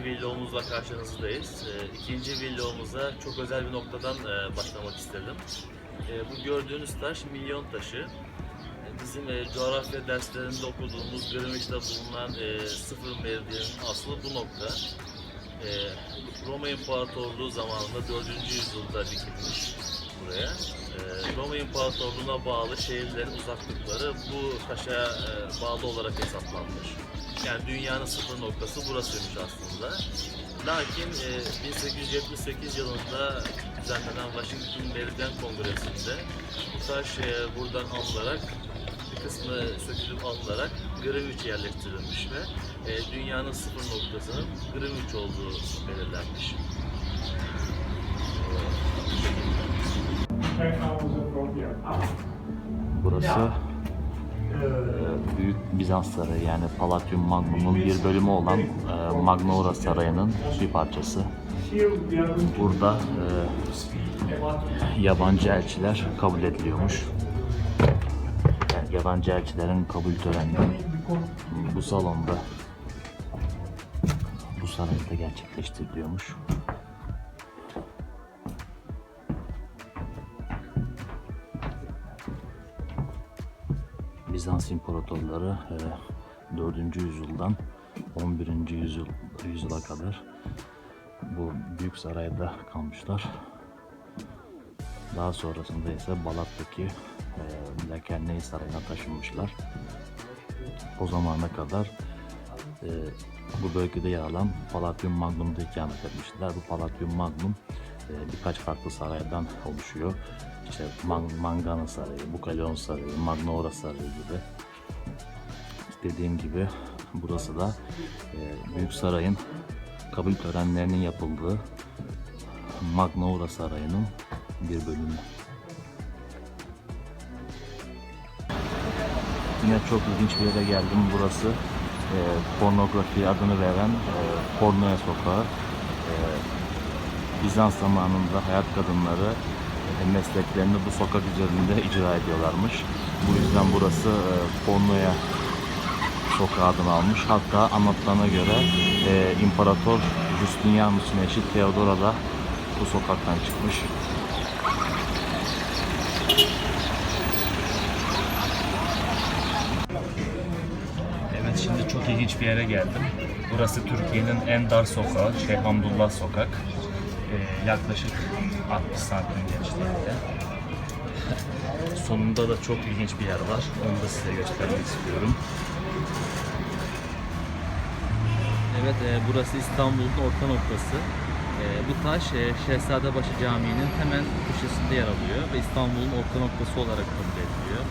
ikinci vlogumuzla karşınızdayız. Ee, İkinci vlogumuza çok özel bir noktadan e, başlamak istedim. E, Bu gördüğünüz taş milyon taşı. E, Bizim e, coğrafya derslerinde okuduğumuz Greenwich'te bulunan e, sıfır meridyenin aslı bu nokta. E, Roma İmparatorluğu zamanında 4. yüzyılda dikilmiş buraya. E, Roma İmparatorluğu'na bağlı şehirlerin uzaklıkları bu taşa e, bağlı olarak hesaplanmış. Yani dünyanın sıfır noktası burasıymış aslında. Lakin e, 1878 yılında düzenlenen Washington Meridyen Kongresi'nde bu taş e, buradan alınarak bir kısmı sökülüp alınarak Greenwich'e yerleştirilmiş ve e, dünyanın sıfır noktasının Greenwich olduğu belirlenmiş. Burası e, Büyük Bizans Sarayı yani Palatium Magnum'un bir bölümü olan e, Magnaura Sarayı'nın bir parçası. Burada e, yabancı elçiler kabul ediliyormuş. Yani yabancı elçilerin kabul töreni bu salonda bu sarayda gerçekleştiriliyormuş. Bizans imparatorları e, 4. yüzyıldan 11. yüzyıl yüzyıla kadar bu büyük sarayda kalmışlar. Daha sonrasında ise Balat'taki e, Lakerneyi Sarayı'na taşınmışlar. O zamana kadar e, bu bölgede yer alan Palatium Magnum'da ikamet etmişler. Bu Palatium Magnum e, birkaç farklı saraydan oluşuyor. İşte Man- Mangana Sarayı, Bukaleon Sarayı, Magnaura Sarayı gibi. Dediğim gibi burası da e, Büyük Saray'ın kabul törenlerinin yapıldığı Magnaura Sarayı'nın bir bölümü. Yine çok ilginç bir yere geldim. Burası e, pornografi adını veren e, Pornoya Sokağı. E, Bizans zamanında hayat kadınları e, mesleklerini bu sokak üzerinde icra ediyorlarmış. Bu yüzden burası e, pornoya sokağı adını almış. Hatta anlatılana göre e, İmparator Justinianus'un eşi Theodora da bu sokaktan çıkmış. Evet şimdi çok ilginç bir yere geldim. Burası Türkiye'nin en dar sokağı, Şeyh Sokak. Ee, yaklaşık 60 santim genişliğinde. Sonunda da çok ilginç bir yer var. Onu da size göstermek istiyorum. Evet, e, burası İstanbul'un orta noktası. E, bu taş e, Şehzadebaşı Camii'nin hemen köşesinde yer alıyor ve İstanbul'un orta noktası olarak kabul ediliyor.